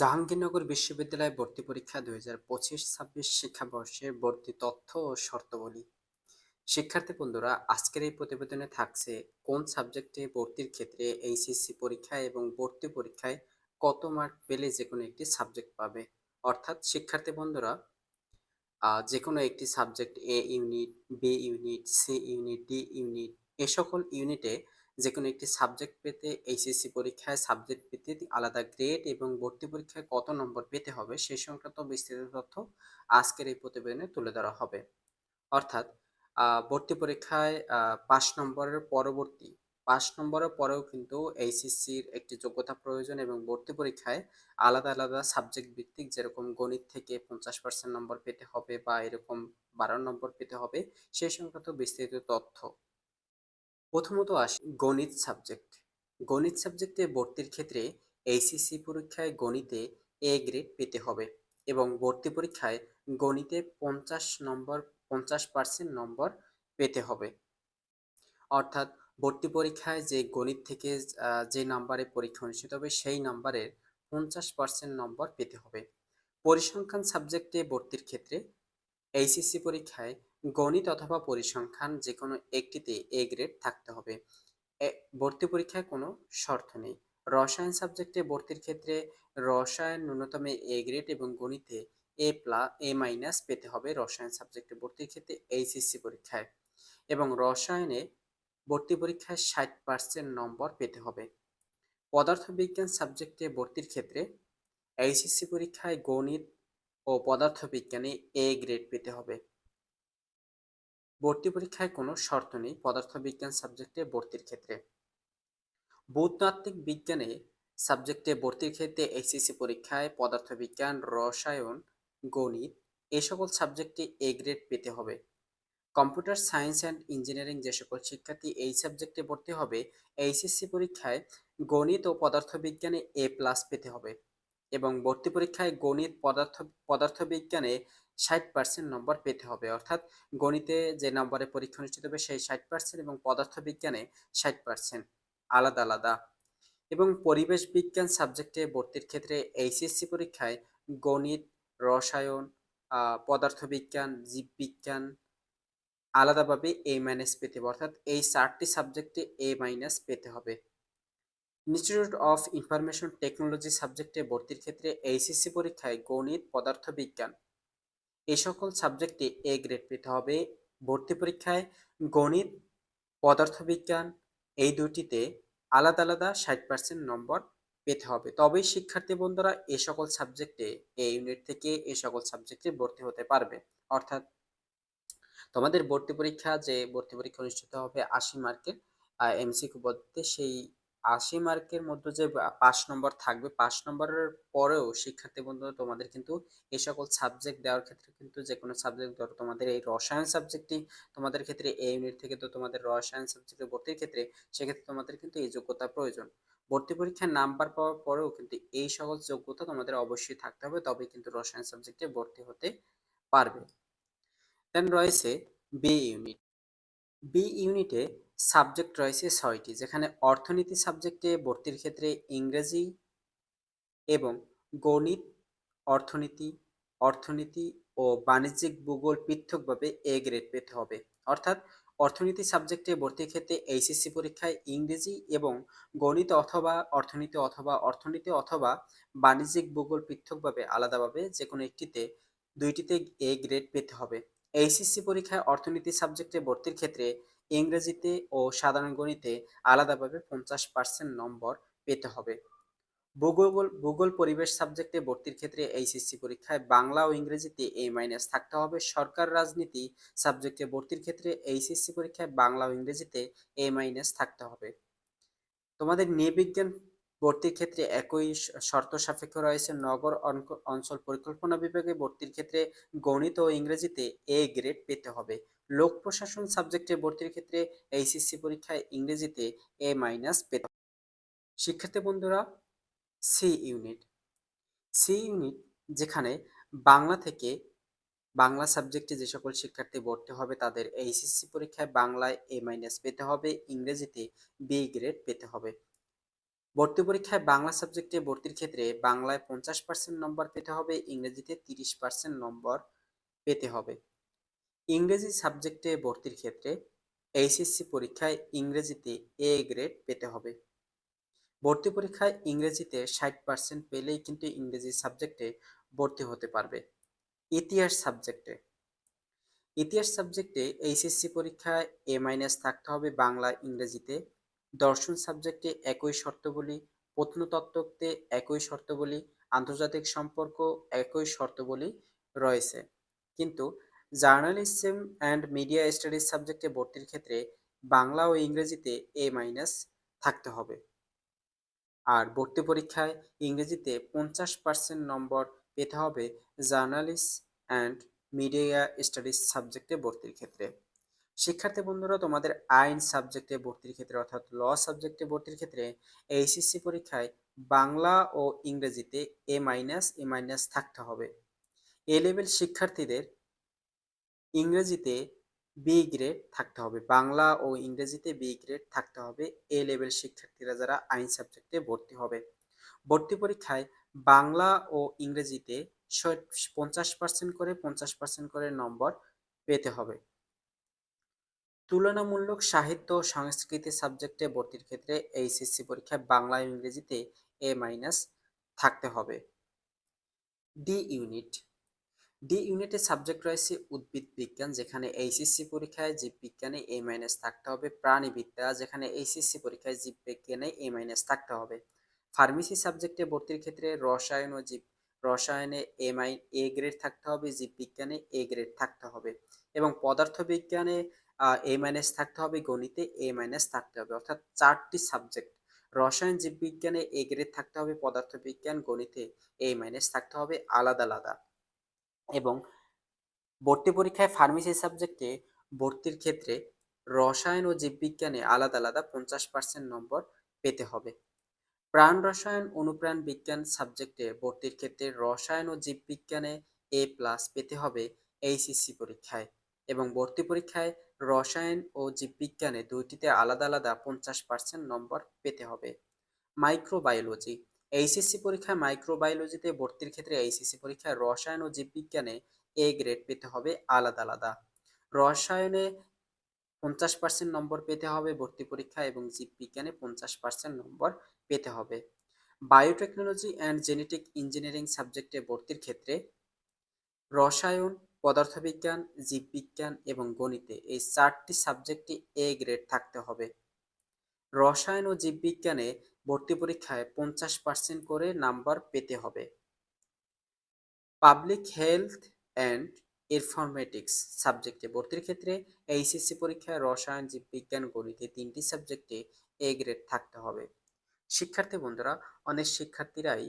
জাহাঙ্গীরনগর বিশ্ববিদ্যালয় ভর্তি পরীক্ষা দুই হাজার পঁচিশ ছাব্বিশ শিক্ষাবর্ষের ভর্তি তথ্য ও শর্তাবলী। শিক্ষার্থী বন্ধুরা, আজকের এই প্রতিবেদনে থাকছে কোন সাবজেক্টে ভর্তির ক্ষেত্রে এইচএসসি পরীক্ষায় এবং ভর্তি পরীক্ষায় কত মার্ক পেলে যে কোনো একটি সাবজেক্ট পাবে? অর্থাৎ শিক্ষার্থী বন্ধুরা যে কোনো একটি subject A unit, B unit, C unit, D unit, এ সকল ইউনিটে যে কোনো একটি সাবজেক্ট পেতে এইচএসসি পরীক্ষায় সাবজেক্ট পেতে আলাদা গ্রেড এবং ভর্তি পরীক্ষায় কত নম্বর পেতে হবে সেই সংক্রান্ত বিস্তারিত তথ্য আজকের এই প্রতিবেদনে তুলে ধরা হবে। অর্থাৎ ভর্তি পরীক্ষায় পাঁচ নম্বরের পরবর্তী, পাঁচ নম্বরের পরেও কিন্তু এইচএসসির একটি যোগ্যতা প্রয়োজন এবং ভর্তি পরীক্ষায় আলাদা আলাদা সাবজেক্ট ভিত্তিক যেরকম গণিত থেকে পঞ্চাশ পার্সেন্ট নম্বর পেতে হবে বা এরকম বারো নম্বর পেতে হবে সেই সংক্রান্ত বিস্তারিত তথ্য। প্রথমত আসি গণিত সাবজেক্ট গণিত সাবজেক্টে ভর্তির ক্ষেত্রে এইচএসসি পরীক্ষায় গণিতে এ গ্রেড পেতে হবে এবং ভর্তি পরীক্ষায় গণিতে পঞ্চাশ নম্বর, পঞ্চাশ পার্সেন্ট নম্বর পেতে হবে। অর্থাৎ ভর্তি পরীক্ষায় যে গণিত থেকে যে নাম্বারে পরীক্ষা অনুষ্ঠিত হবে সেই নাম্বারের পঞ্চাশ পার্সেন্ট নম্বর পেতে হবে। পরিসংখ্যান সাবজেক্টে ভর্তির ক্ষেত্রে এইচএসসি পরীক্ষায় গণিত অথবা পরিসংখ্যান যে কোনো একটিতে এ গ্রেড থাকতে হবে। ভর্তি পরীক্ষায় কোনো শর্ত নেই। রসায়ন সাবজেক্টে ভর্তির ক্ষেত্রে রসায়ন ন্যূনতম এ গ্রেড এবং গণিতে এ প্লাস এ মাইনাস পেতে হবে রসায়ন সাবজেক্টে ভর্তির ক্ষেত্রে এইচএসসি পরীক্ষায়। এবং রসায়নে ভর্তি পরীক্ষায় ষাট পার্সেন্ট নম্বর পেতে হবে। পদার্থবিজ্ঞান সাবজেক্টে ভর্তির ক্ষেত্রে এইচএসসি পরীক্ষায় গণিত ও পদার্থবিজ্ঞানে এ গ্রেড পেতে হবে। ভর্তি পরীক্ষায় কোনো শর্ত নেই পদার্থবিজ্ঞান সাবজেক্টে ভর্তির ক্ষেত্রে। ভূতাত্ত্বিক বিজ্ঞানে সাবজেক্টে ভর্তির ক্ষেত্রে এইচএসসি পরীক্ষায় পদার্থবিজ্ঞান, রসায়ন, গণিত এ সকল সাবজেক্টে এ গ্রেড পেতে হবে। কম্পিউটার সায়েন্স অ্যান্ড ইঞ্জিনিয়ারিং যে সকল শিক্ষার্থী এই সাবজেক্টে ভর্তি হবে এইচএসসি পরীক্ষায় গণিত ও পদার্থবিজ্ঞানে এ প্লাস পেতে হবে। এবং ভর্তি পরীক্ষায় গণিত পদার্থ, পদার্থবিজ্ঞানে ষাট পার্সেন্ট নম্বর পেতে হবে। অর্থাৎ গণিতে যে নম্বরে পরীক্ষা অনুষ্ঠিত হবে সেই ষাট পার্সেন্ট এবং পদার্থবিজ্ঞানে ষাট পার্সেন্ট আলাদা আলাদা। এবং পরিবেশ বিজ্ঞান সাবজেক্টে ভর্তির ক্ষেত্রে এইচএসসি পরীক্ষায় গণিত, রসায়ন পদার্থবিজ্ঞান, জীববিজ্ঞান আলাদাভাবে এ মাইনাস পেতে হবে। অর্থাৎ এই চারটি সাবজেক্টে এ মাইনাস পেতে হবে। ইনস্টিটিউট অফ ইনফরমেশন টেকনোলজি সাবজেক্টে ভর্তির ক্ষেত্রে এইচএসসি পরীক্ষায় গণিত, পদার্থবিজ্ঞান এই সকল সাবজেক্টে এ গ্রেড পেতে হবে। ভর্তি পরীক্ষায় গণিত, পদার্থবিজ্ঞান এই দুটিতে আলাদা আলাদা ষাট পার্সেন্ট নম্বর পেতে হবে। তবেই শিক্ষার্থী বন্ধুরা এ সকল সাবজেক্টে এই ইউনিট থেকে এ সকল সাবজেক্টে ভর্তি হতে পারবে। অর্থাৎ তোমাদের ভর্তি পরীক্ষা যে ভর্তি পরীক্ষা অনুষ্ঠিত হবে আশি মার্কের এমসিকিউ পদ্ধতিতে সেই আশি মার্কের মধ্যে যে পাঁচ নম্বর থাকবে, পাঁচ নম্বরের পরেও শিক্ষার্থী বন্ধুরা তোমাদের কিন্তু এই সকল সাবজেক্ট দেওয়ার ক্ষেত্রে কিন্তু যে কোনো সাবজেক্ট ধরো তোমাদের এই রসায়ন সাবজেক্টটি তোমাদের ক্ষেত্রে এই ইউনিট থেকে তো তোমাদের রসায়ন সাবজেক্টে ভর্তির ক্ষেত্রে সেক্ষেত্রে তোমাদের কিন্তু এই যোগ্যতা প্রয়োজন। ভর্তি পরীক্ষায় নাম্বার পাওয়ার পরেও কিন্তু এই সকল যোগ্যতা তোমাদের অবশ্যই থাকতে হবে, তবেই কিন্তু রসায়ন সাবজেক্টে ভর্তি হতে পারবে। দেন রয়েছে বি ইউনিট বি ইউনিটে সাবজেক্ট রয়েছে ছয়টি, যেখানে অর্থনীতি সাবজেক্টে ভর্তির ক্ষেত্রে ইংরেজি এবং গণিত, অর্থনীতি অর্থনীতি ও বাণিজ্যিক ভূগোল পৃথকভাবে এ গ্রেড পেতে হবে। অর্থাৎ অর্থনীতি সাবজেক্টে ভর্তির ক্ষেত্রে এইচএসসি পরীক্ষায় ইংরেজি এবং গণিত অথবা অর্থনীতি অথবা অর্থনীতি অথবা বাণিজ্যিক ভূগোল পৃথকভাবে আলাদাভাবে যে কোনো একটিতে দুইটিতে এ গ্রেড পেতে হবে। এইচএসসি পরীক্ষায় অর্থনীতি সাবজেক্টে ভর্তির ক্ষেত্রে ইংরেজিতে ও সাধারণ গণিতে আলাদাভাবে পঞ্চাশ পার্সেন্ট নম্বর পেতে হবে। ভূগোল ভূগোল পরিবেশ সাবজেক্টে ভর্তির ক্ষেত্রে এইচএসসি পরীক্ষায় বাংলা ও ইংরেজিতে এ মাইনাস থাকতে হবে। সরকার রাজনীতি সাবজেক্টে ভর্তির ক্ষেত্রে এইচএসসি পরীক্ষায় বাংলা ও ইংরেজিতে এ মাইনাস থাকতে হবে। তোমাদের নৃবিজ্ঞান ভর্তির ক্ষেত্রে একই শর্ত সাপেক্ষ রয়েছে। নগর অঞ্চল পরিকল্পনা বিভাগে ভর্তির ক্ষেত্রে গণিত ও ইংরেজিতে এ গ্রেড পেতে হবে। লোক প্রশাসন সাবজেক্টে ভর্তির ক্ষেত্রে এইচএসসি পরীক্ষায় ইংরেজিতে এ মাইনাস পেতে শিক্ষার্থী বন্ধুরা সি ইউনিট সি ইউনিট যেখানে বাংলা থেকে বাংলা সাবজেক্টে যে সকল শিক্ষার্থী ভর্তি হবে তাদের এইচএসসি পরীক্ষায় বাংলায় এ মাইনাস পেতে হবে, ইংরেজিতে বি গ্রেড পেতে হবে। ভর্তি পরীক্ষায় বাংলা সাবজেক্টে ভর্তির ক্ষেত্রে বাংলায় পঞ্চাশ পার্সেন্ট নম্বর পেতে হবে, ইংরেজিতে তিরিশ পার্সেন্ট নম্বর পেতে হবে। ইংরেজি সাবজেক্টে ভর্তির ক্ষেত্রে এইচএসসি পরীক্ষায় ইংরেজিতে এ গ্রেড পেতে হবে। ভর্তি পরীক্ষায় ইংরেজিতে ষাট পার্সেন্ট পেলেই কিন্তু ইংরেজি সাবজেক্টে ভর্তি হতে পারবে। ইতিহাস সাবজেক্টে ইতিহাস সাবজেক্টে এইচএসসি পরীক্ষায় এ মাইনাস থাকতে হবে বাংলা, ইংরেজিতে। দর্শন সাবজেক্টে একই শর্তাবলী প্রত্নতত্ত্বতে একই শর্তাবলী, আন্তর্জাতিক সম্পর্ক একই শর্তাবলী রয়েছে। কিন্তু জার্নালিজম অ্যান্ড মিডিয়া স্টাডিজ সাবজেক্টে ভর্তির ক্ষেত্রে বাংলা ও ইংরেজিতে এ মাইনাস থাকতে হবে। আর ভর্তি পরীক্ষায় ইংরেজিতে পঞ্চাশ পার্সেন্ট নম্বর পেতে হবে জার্নালিস্ট অ্যান্ড মিডিয়া স্টাডিজ সাবজেক্টে ভর্তির ক্ষেত্রে। শিক্ষার্থী বন্ধুরা, তোমাদের আইন সাবজেক্টে ভর্তির ক্ষেত্রে অর্থাৎ ল সাবজেক্টে ভর্তির ক্ষেত্রে এইচএসসি পরীক্ষায় বাংলা ও ইংরেজিতে এ মাইনাস এ মাইনাস থাকতে হবে। এ লেভেল শিক্ষার্থীদের ইংরেজিতে বি গ্রেড থাকতে হবে। বাংলা ও ইংরেজিতে বি গ্রেড থাকতে হবে। এ লেভেল শিক্ষার্থীরা যারা আইন সাবজেক্টে ভর্তি হবে। ভর্তি পরীক্ষায় বাংলা ও ইংরেজিতে পঞ্চাশ পার্সেন্ট করে পঞ্চাশ পার্সেন্ট করে নম্বর পেতে হবে। তুলনামূলক সাহিত্য ও সংস্কৃতি সাবজেক্টে ভর্তির ক্ষেত্রে এইচএসসি পরীক্ষায় বাংলা ও ইংরেজিতে এ মাইনাস থাকতে হবে। ডি ইউনিট ডি ইউনিটের সাবজেক্ট রয়েছে উদ্ভিদ বিজ্ঞান, যেখানে এইচএসসি পরীক্ষায় জীববিজ্ঞানে এ মাইনাস থাকতে হবে, প্রাণীবিদ্যা, যেখানে এইচএসসি পরীক্ষায় জীববিজ্ঞানে এ মাইনাস থাকতে হবে। ফার্মেসি সাবজেক্টে ভর্তির ক্ষেত্রে রসায়ন ও জীব, রসায়নে এ মাই এ গ্রেড থাকতে হবে জীববিজ্ঞানে এ গ্রেড থাকতে হবে। এবং পদার্থবিজ্ঞানে এ মাইনাস থাকতে হবে, গণিতে এ মাইনাস থাকতে হবে। অর্থাৎ চারটি সাবজেক্ট রসায়ন জীববিজ্ঞানে এ গ্রেড থাকতে হবে পদার্থবিজ্ঞান গণিতে এ মাইনাস থাকতে হবে, আলাদা আলাদা। এবং ভর্তি পরীক্ষায় ফার্মেসি সাবজেক্টে ভর্তির ক্ষেত্রে রসায়ন ও জীববিজ্ঞানে আলাদা আলাদা পঞ্চাশ পার্সেন্ট নম্বর পেতে হবে। প্রাণ রসায়ন, অনুপ্রাণ বিজ্ঞান সাবজেক্টে ভর্তির ক্ষেত্রে রসায়ন ও জীববিজ্ঞানে এ প্লাস পেতে হবে এইচএসসি পরীক্ষায় এবং ভর্তি পরীক্ষায় রসায়ন ও জীববিজ্ঞানে দুইটিতে আলাদা আলাদা পঞ্চাশ পার্সেন্ট নম্বর পেতে হবে। মাইক্রোবায়োলজি এইচএসসি পরীক্ষায় মাইক্রোবায়োলজিতে ভর্তির ক্ষেত্রে এইচএসসি পরীক্ষায় রসায়ন ও জীববিজ্ঞানে এ গ্রেড পেতে হবে আলাদা আলাদা। রসায়নে পঞ্চাশ পার্সেন্ট নম্বর পেতে হবে ভর্তি পরীক্ষা এবং জীববিজ্ঞানে পঞ্চাশ পার্সেন্ট নম্বর পেতে হবে। বায়োটেকনোলজি অ্যান্ড জেনেটিক ইঞ্জিনিয়ারিং সাবজেক্টে ভর্তির ক্ষেত্রে রসায়ন, পদার্থবিজ্ঞান, জীববিজ্ঞান এবং গণিতে এই চারটি সাবজেক্টে এ গ্রেড থাকতে হবে। রসায়ন ও জীববিজ্ঞানে ভর্তি পরীক্ষায় পঞ্চাশ পার্সেন্ট করে নাম্বার পেতে হবে। পাবলিক হেলথ অ্যান্ড ইনফরমেটিক্স সাবজেক্টে ভর্তির ক্ষেত্রে এইচএসসি পরীক্ষায় রসায়ন, জীববিজ্ঞান, গণিতে তিনটি সাবজেক্টে এ গ্রেড থাকতে হবে। শিক্ষার্থী বন্ধুরা, অনেক শিক্ষার্থীরাই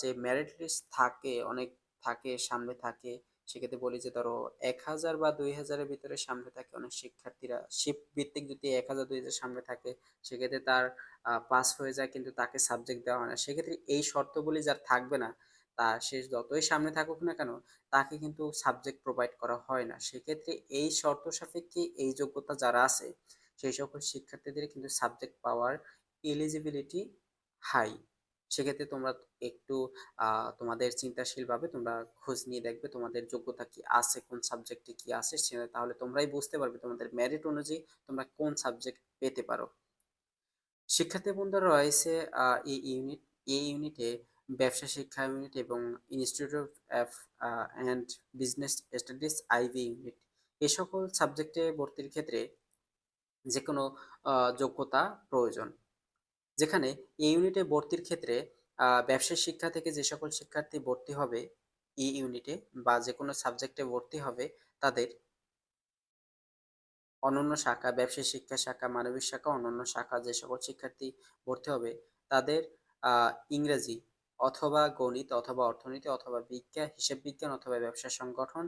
যে মেরিট লিস্ট থাকে, অনেক থাকে, সামনে থাকে সেক্ষেত্রে বলি যে ধরো এক হাজার বা দুই হাজারের ভিতরে সামনে থাকে অনেক শিক্ষার্থীরা। শিফট ভিত্তিক যদি এক হাজার, দুই হাজার সামনে থাকে, সেক্ষেত্রে তার পাস হয়ে যায় কিন্তু তাকে সাবজেক্ট দেওয়া হয় না। সেক্ষেত্রে এই শর্তগুলি যার থাকবে না, তা সে যতই সামনে থাকুক না কেন, তাকে কিন্তু সাবজেক্ট প্রোভাইড করা হয় না। সেক্ষেত্রে এই শর্ত সাপেক্ষে এই যোগ্যতা যারা আছে, সেই সকল শিক্ষার্থীদের কিন্তু সাবজেক্ট পাওয়ার এলিজিবিলিটি হাই সেক্ষেত্রে তোমরা একটু তোমাদের চিন্তাশীলভাবে তোমরা খোঁজ নিয়ে দেখবে তোমাদের যোগ্যতা কি আছে, কোন সাবজেক্টে কি আছে সেটা তাহলে তোমরাই বুঝতে পারবে তোমাদের মেরিট অনুযায়ী তোমরা কোন সাবজেক্ট পেতে পারো। শিক্ষার্থী বন্ধুরা রয়েছে এই ইউনিট এই ইউনিটে ব্যবসা শিক্ষা ইউনিট এবং institute of and business studies IV unit এ সকল সাবজেক্টে ভর্তির ক্ষেত্রে যে কোনো যোগ্যতা প্রয়োজন। যেখানে এই ইউনিটে ভর্তির ক্ষেত্রে ব্যবসায় শিক্ষা থেকে যে সকল শিক্ষার্থী ভর্তি হবে, এই ইউনিটে বা যে কোনো সাবজেক্টে ভর্তি হবে, তাদের অনন্য শাখা, ব্যবসায় শিক্ষা শাখা, মানবিক শাখা অন্যান্য শাখা যে সকল শিক্ষার্থী ভর্তি হবে, তাদের ইংরেজি অথবা গণিত অথবা অর্থনীতি অথবা বিজ্ঞান, হিসেব বিজ্ঞান অথবা ব্যবসা সংগঠন,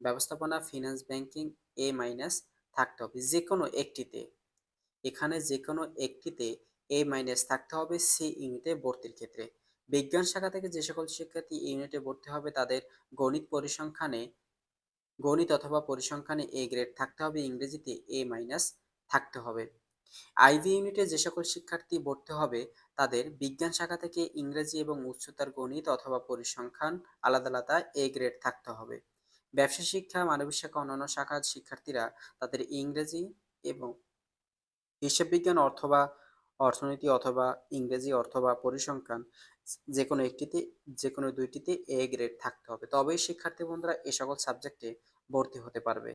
ব্যবস্থাপনা ফিনান্স ব্যাংকিং এ মাইনাস থাকতে হবে। যে কোনো একটিতে, এখানে যে কোনো একটিতে এ মাইনাস থাকতে হবে সি ইউনিটে ভর্তির ক্ষেত্রে। বিজ্ঞান শাখা থেকে যে সকল শিক্ষার্থী ইউনিটে ভর্তি হবে, তাদের গণিত পরিসংখ্যানে, গণিত অথবা পরিসংখ্যানে এ গ্রেড থাকতে হবে, ইংরেজিতে এ মাইনাস থাকতে হবে। আইভি ইউনিটে যে সকল শিক্ষার্থী ভর্তি হবে, তাদের বিজ্ঞান শাখা থেকে ইংরেজি এবং উচ্চতর গণিত অথবা পরিসংখ্যান আলাদা আলাদা এ গ্রেড থাকতে হবে। ব্যবসা, শিক্ষা মানবিক শাখা, অন্যান্য শাখার শিক্ষার্থীরা তাদের ইংরেজি এবং হিসাব বিজ্ঞান অথবা অর্থনীতি অথবা ইংরেজি অথবা পরিসংখ্যান যে কোনো একটিতে যে কোনো দুইটিতে এ গ্রেড থাকতে হবে। তবেই শিক্ষার্থী বন্ধুরা এ সকল সাবজেক্টে ভর্তি হতে পারবে।